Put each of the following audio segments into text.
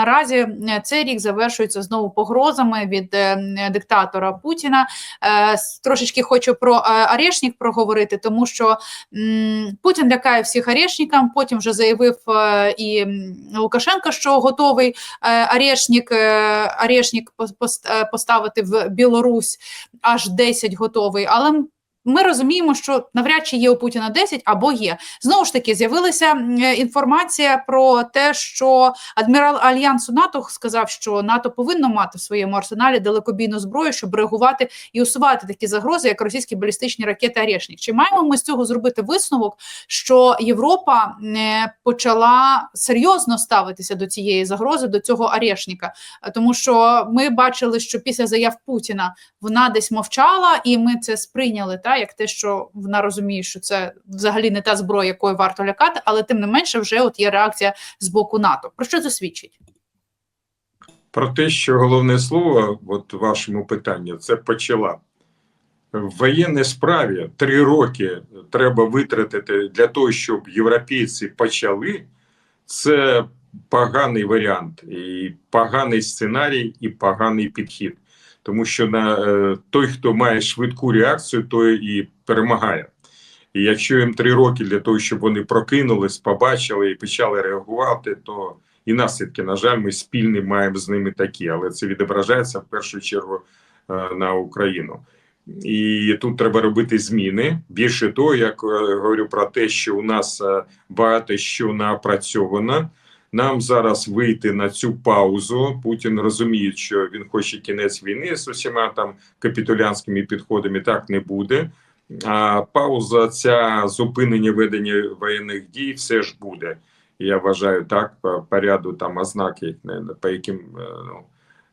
Наразі е, цей рік завершується знову погрозами від е, диктатора Путіна. Е, Трошечки хочу про арешник проговорити, тому що Путін лякає всіх арешникам. Потім вже заявив і Лукашенко, що готовий пос- е, поставити в Білорусь аж 10 готовий. Але ми розуміємо, що навряд чи є у Путіна 10 або є. Знову ж таки, з'явилася е, інформація про те, що адмірал Альянсу НАТО сказав, що НАТО повинно мати в своєму арсеналі далекобійну зброю, щоб реагувати і усувати такі загрози, як російські балістичні ракети «Орешник». Чи маємо ми з цього зробити висновок, що Європа е, почала серйозно ставитися до цієї загрози, до цього «Орешника»? Е, Тому що ми бачили, що після заяв Путіна вона десь мовчала, і ми це сприйняли та як те, що вона розуміє, що це взагалі не та зброя, якою варто лякати, але тим не менше, вже от є реакція з боку НАТО. Про що це свідчить? Про те, що головне слово, от вашому питанні, це почала. В воєнній справі три роки треба витратити для того, щоб європейці почали. Це поганий варіант, і поганий сценарій, і поганий підхід. Тому що на е, той, хто має швидку реакцію, той і перемагає. І якщо їм три роки для того, щоб вони прокинулись, побачили і почали реагувати, то і наслідки, на жаль, ми спільні маємо з ними такі, але це відображається в першу чергу е, на Україну. І тут треба робити зміни. Більше того, як е, говорю про те, що у нас багато що напрацьовано. Нам зараз вийти на цю паузу. Путін розуміє, що він хоче кінець війни з усіма там капітулянськими підходами. Так не буде. А пауза, ця зупинення ведення воєнних дій, все ж буде. Я вважаю так по, по ряду там ознаки, по яким е, ну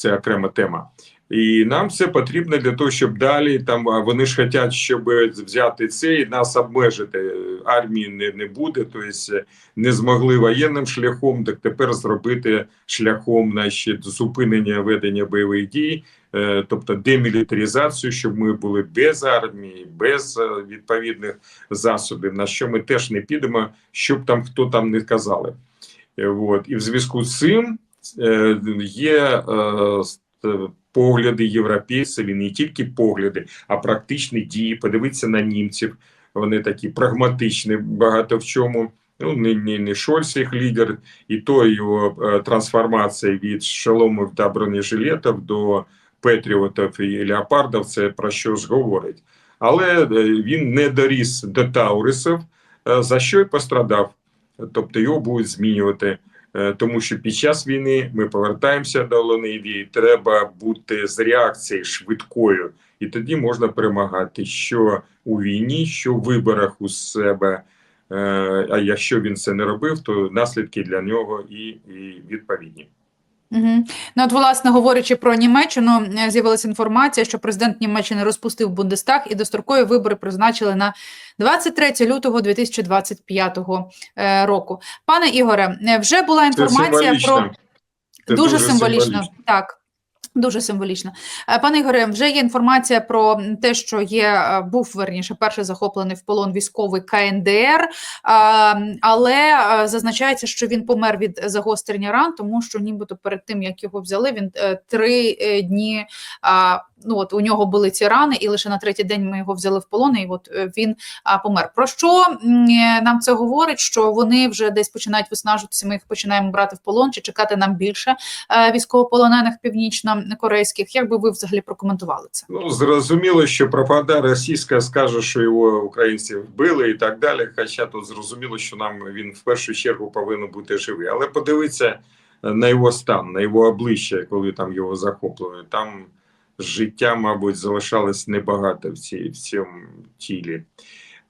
це окрема тема. І нам це потрібно для того, щоб далі там вони ж хочуть, щоб взяти це і нас обмежити. Армії не, не буде, тобто не змогли воєнним шляхом, так тепер зробити шляхом значить, зупинення ведення бойових дій, е, тобто демілітаризацію, щоб ми були без армії, без е, відповідних засобів, на що ми теж не підемо, щоб там хто там не казали. От. І в зв'язку з цим є е, с- е, погляди європейців, і не тільки погляди, а практичні дії. Подивитися на німців. Вони такі прагматичні, багато в чому. Ну, не, не, не Шольц їх лідер, і то його е, трансформація від шоломів та бронежилетів до Петріотів і леопардів, це про що ж говорить. Але він не доріс до Таурисів, за що й пострадав. Тобто його будуть змінювати. Е, Тому що під час війни ми повертаємося до Лонивії, треба бути з реакцією швидкою, і тоді можна перемагати що у війні, що в виборах у себе. Е, А якщо він це не робив, то наслідки для нього і, і відповідні. Угу. Ну, от, власне, говорячи про Німеччину, е, з'явилася інформація, що президент Німеччини розпустив Бундестаг і дострокові вибори призначили на 23 лютого 2025 е, року. Пане Ігоре, е, вже була інформація про. Це дуже, символічно. Так. Дуже символічно. Е, Пане Ігоре, вже є інформація про те, що є е, був верніше перший захоплений в полон військовий КНДР, е, але зазначається, що він помер від загострення ран, тому що нібито перед тим як його взяли, він три дні. Ну от у нього були ці рани, і лише на третій день ми його взяли в полон, і от е, він помер. Про що е, нам це говорить? Що вони вже десь починають виснажуватися. Ми їх починаємо брати в полон, чи чекати нам більше е, військовополонених північно-корейських. Як би ви взагалі прокоментували це? Ну, зрозуміло, що пропаганда російська скаже, що його українці вбили і так далі. Хоча тут зрозуміло, що нам він в першу чергу повинен бути живий. Але подивіться на його стан, на його обличчя, коли там його захоплювали. Там життя, мабуть, залишалось небагато в, цій, в цьому тілі.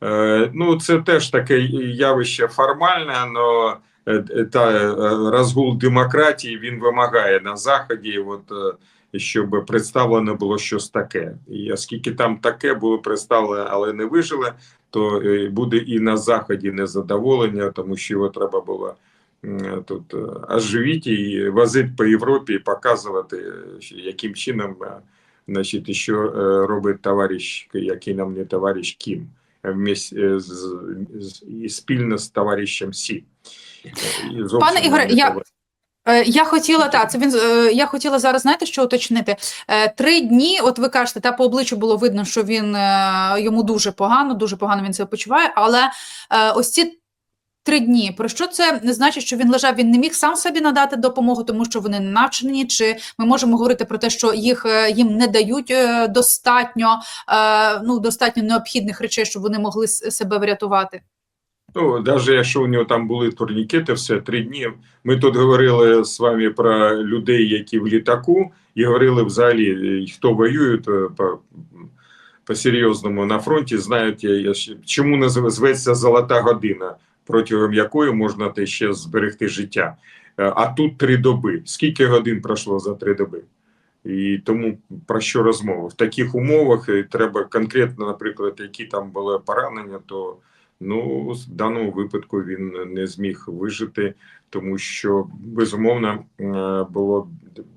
Е, ну, це теж таке явище формальне, але та е, розгул демократії він вимагає на заході. От е, щоб представлено було щось таке. І оскільки там таке було представлено, але не вижило, то е, буде і на заході незадоволення, тому що його треба було тут е, оживити і возити по Європі і показувати, е, яким чином е, значить, що е, робить товариш, який нам не товариш Кім. е, вместе з, з і спільно з товаришем Сі. Пане Ігоре, я- Е, Я хотіла так, це він е, я хотіла зараз, знаєте, що уточнити. Е, Три дні, от ви кажете, та по обличчю було видно, що він е, йому дуже погано, дуже погано він себе почуває. Але е, ось ці три дні, про що це не значить, що він лежав, він не міг сам собі надати допомогу, тому що вони не навчені, чи ми можемо говорити про те, що їх е, їм не дають е, достатньо, е, ну достатньо необхідних речей, щоб вони могли себе врятувати. Ну, навіть якщо у нього там були турнікети, все три дні. Ми тут говорили з вами про людей, які в літаку, і говорили взагалі, хто воює по, по серйозному на фронті, знають, я, я, чому назив- зветься золота година, протягом якої можна те ще зберегти життя. Е, А тут три доби. Скільки годин пройшло за три доби? І тому про що розмова? В таких умовах е, треба конкретно, наприклад, які там були поранення, то Ну, в даному випадку він не зміг вижити, тому що безумовно е, було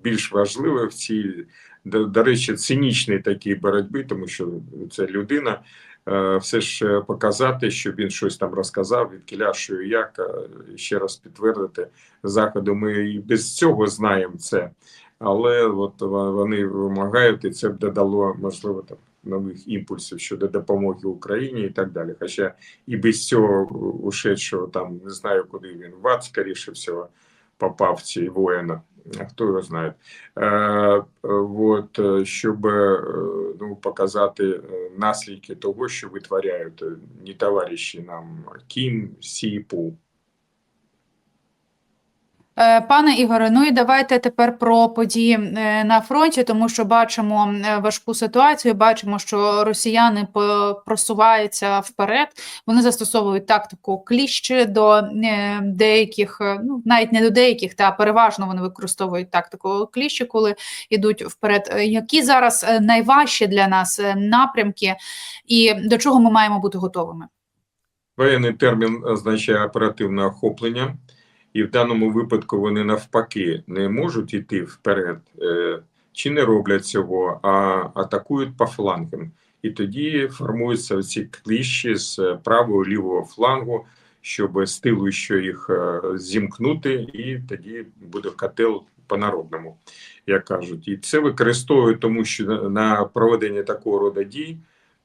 більш важливе в цій, до, до речі, цинічній такій боротьбі, тому що це людина. Е, Все ж е, показати, що він щось там розказав, від як е, ще раз підтвердити заходу. Ми і без цього знаємо це, але от вони вимагають, і це б додало можливо там нових імпульсів щодо допомоги Україні і так далі. Хоча і без цього ушедшого там не знаю, куди він в скоріше всього, попав ці воїна. А Хто його знає, е, е, от, е, щоб е, ну, показати наслідки того, що витворяють не товариші нам Кім Сі Пу. Е, Пане Ігоре, ну і давайте тепер про події е, на фронті, тому що бачимо е, важку ситуацію. Бачимо, що росіяни просуваються вперед. Вони застосовують тактику кліщі до е, деяких, е, ну навіть не до деяких, та переважно вони використовують тактику кліщі, коли йдуть вперед. Е, Які зараз е, найважчі для нас е, напрямки, і до чого ми маємо бути готовими? Воєнний термін означає оперативне охоплення, і в даному випадку вони навпаки не можуть йти вперед, е, чи не роблять цього, а атакують по флангам. І тоді формуються ці кліщі з правого лівого флангу, щоб з тилу що їх е, зімкнути, і тоді буде котел по-народному, як кажуть. І це використовують, тому що на- проведення такого роду дій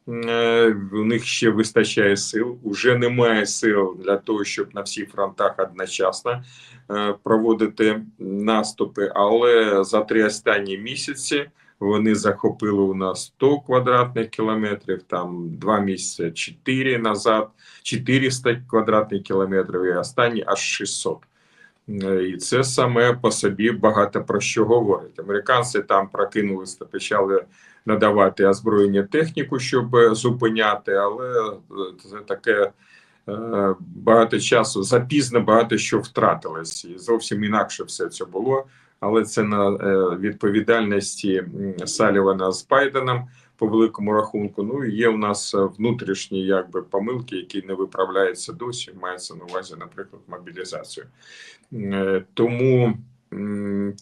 Е, у них ще вистачає сил. Уже немає сил для того, щоб на всіх фронтах одночасно е, проводити наступи. Але за три останні місяці вони захопили у нас 100 квадратних кілометрів, там два місяці 4 назад, 400 квадратних кілометрів, і останні аж 600. Е, І це саме по собі багато про що говорить. Американці там прокинулися почали надавати озброєння техніку, щоб е, зупиняти, але е, це таке багато часу запізно багато що втратилось, і зовсім інакше все це було. Але це на відповідальності Салівана з Байденом по великому рахунку. Ну і є у нас е, внутрішні якби помилки, які не виправляються досі. Мається на увазі, наприклад, мобілізацію. Е, Тому,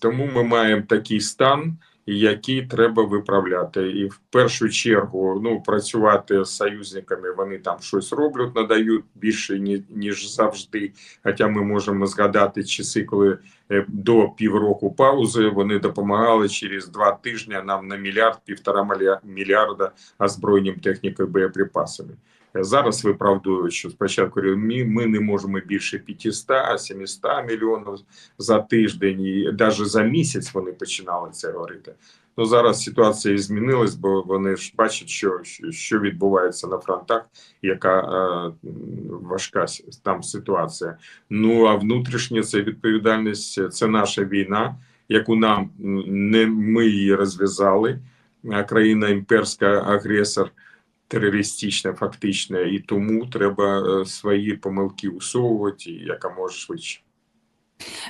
тому ми маємо такий стан, який треба виправляти. І в першу чергу ну, працювати з союзниками, вони там щось роблять, надають більше, ніж завжди. Хоча ми можемо згадати часи, коли до півроку паузи вони допомагали через два тижні нам на мільярд, півтора мілья- мільярда озброєнням технікою боєприпасами. Е, Зараз виправдують, що спочатку ми, ми не можемо більше 500, 700 мільйонів за тиждень, і навіть за місяць вони починали це говорити. Ну зараз ситуація змінилась, бо вони ж бачать, що, що, відбувається на фронтах, яка е, важка там ситуація. Ну а внутрішня це відповідальність, це наша війна, яку нам не ми її розв'язали. Країна імперська агресор терористична, фактично, і тому треба е, свої помилки усовувати яка може швидше.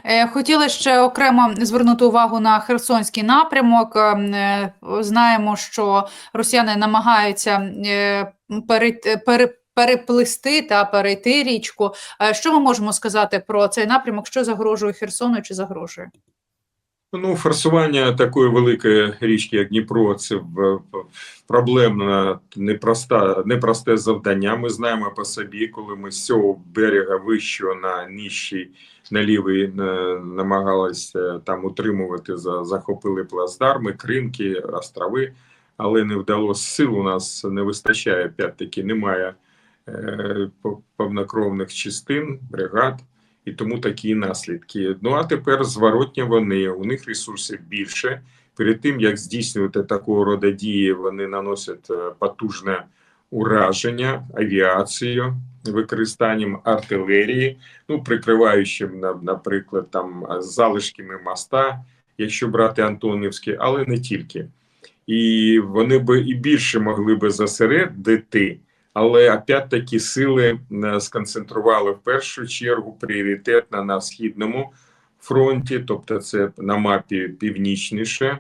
Е, Хотіла ще окремо звернути увагу на Херсонський напрямок. Ем, е, Знаємо, що росіяни намагаються е, переплисти та перейти річку. Е, Що ми можемо сказати про цей напрямок? Що загрожує Херсону чи загрожує? Ну, форсування такої великої річки, як Дніпро, це проблемна, непроста, непросте завдання. Ми знаємо по собі, коли ми з цього берега вищого на нижчий, на лівий е, намагалися там утримувати, захопили плацдарми, Кримки, острови, але не вдалося сил. У нас не вистачає, опять-таки, немає е, повнокровних частин, бригад і тому такі наслідки. Ну а тепер зворотні вони, у них ресурсів більше. Перед тим як здійснювати такого роду дії, вони наносять е, потужне ураження авіацією, використанням артилерії, ну прикриваючим на- наприклад, там залишками моста, якщо брати Антонівський, але не тільки. І вони би і більше могли би зосередити але опять-таки сили е, сконцентрували в першу чергу пріоритетно на східному фронті, тобто це на мапі північніше,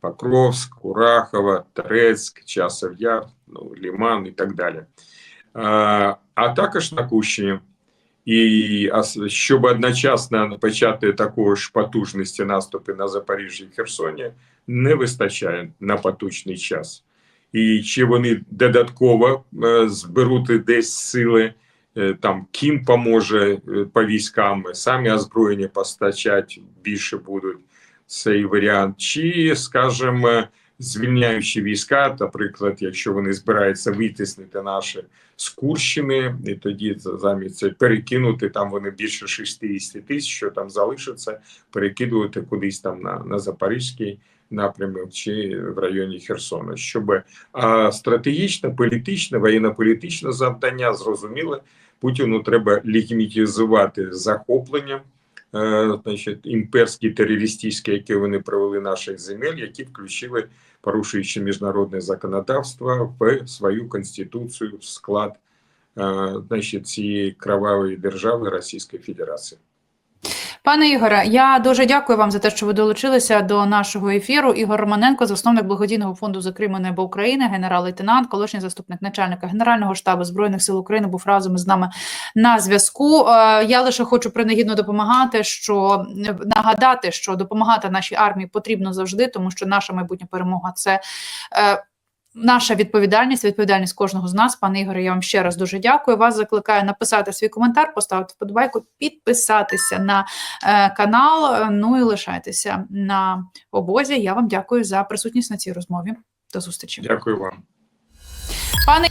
Покровськ, Курахова, Торецьк, Часов Яр, ну, Ліман і так далі. А, а також на Кущині. І щоб одночасно почати такої ж потужності наступи на Запоріжжі і Херсоні, не вистачає на поточний час і чи вони додатково е, зберуть десь сили, е, там Кім поможе е, по військам, самі озброєння постачати більше будуть. Цей варіант, чи, скажімо, звільняючи війська, наприклад, якщо вони збираються витіснити наші з Курщини, і тоді замість перекинути там вони більше 60 тисяч, що там залишиться, перекидувати кудись там на, на Запорізький напрямок чи в районі Херсона, щоб стратегічне, політичне, воєнно-політичне завдання зрозуміле. Путіну треба легітимізувати захоплення, е, значить, імперські терористичні, які вони провели наших земель, які включили, порушуючи міжнародне законодавство, в свою конституцію, в склад е, значить, цієї кровавої держави Російської Федерації. Пане Ігоре, я дуже дякую вам за те, що ви долучилися до нашого ефіру. Ігор Романенко, засновник благодійного фонду за Крим і небо України, генерал-лейтенант, колишній заступник начальника Генерального штабу збройних сил України, був разом з нами на зв'язку. Е, Я лише хочу принагідно допомагати, що нагадати, що допомагати нашій армії потрібно завжди, тому що наша майбутня перемога це. Наша відповідальність, відповідальність кожного з нас, пане Ігоре, я вам ще раз дуже дякую. Вас закликаю написати свій коментар, поставити вподобайку, підписатися на е, канал. Ну і лишайтеся на обозі. Я вам дякую за присутність на цій розмові. До зустрічі, Дякую вам. пане.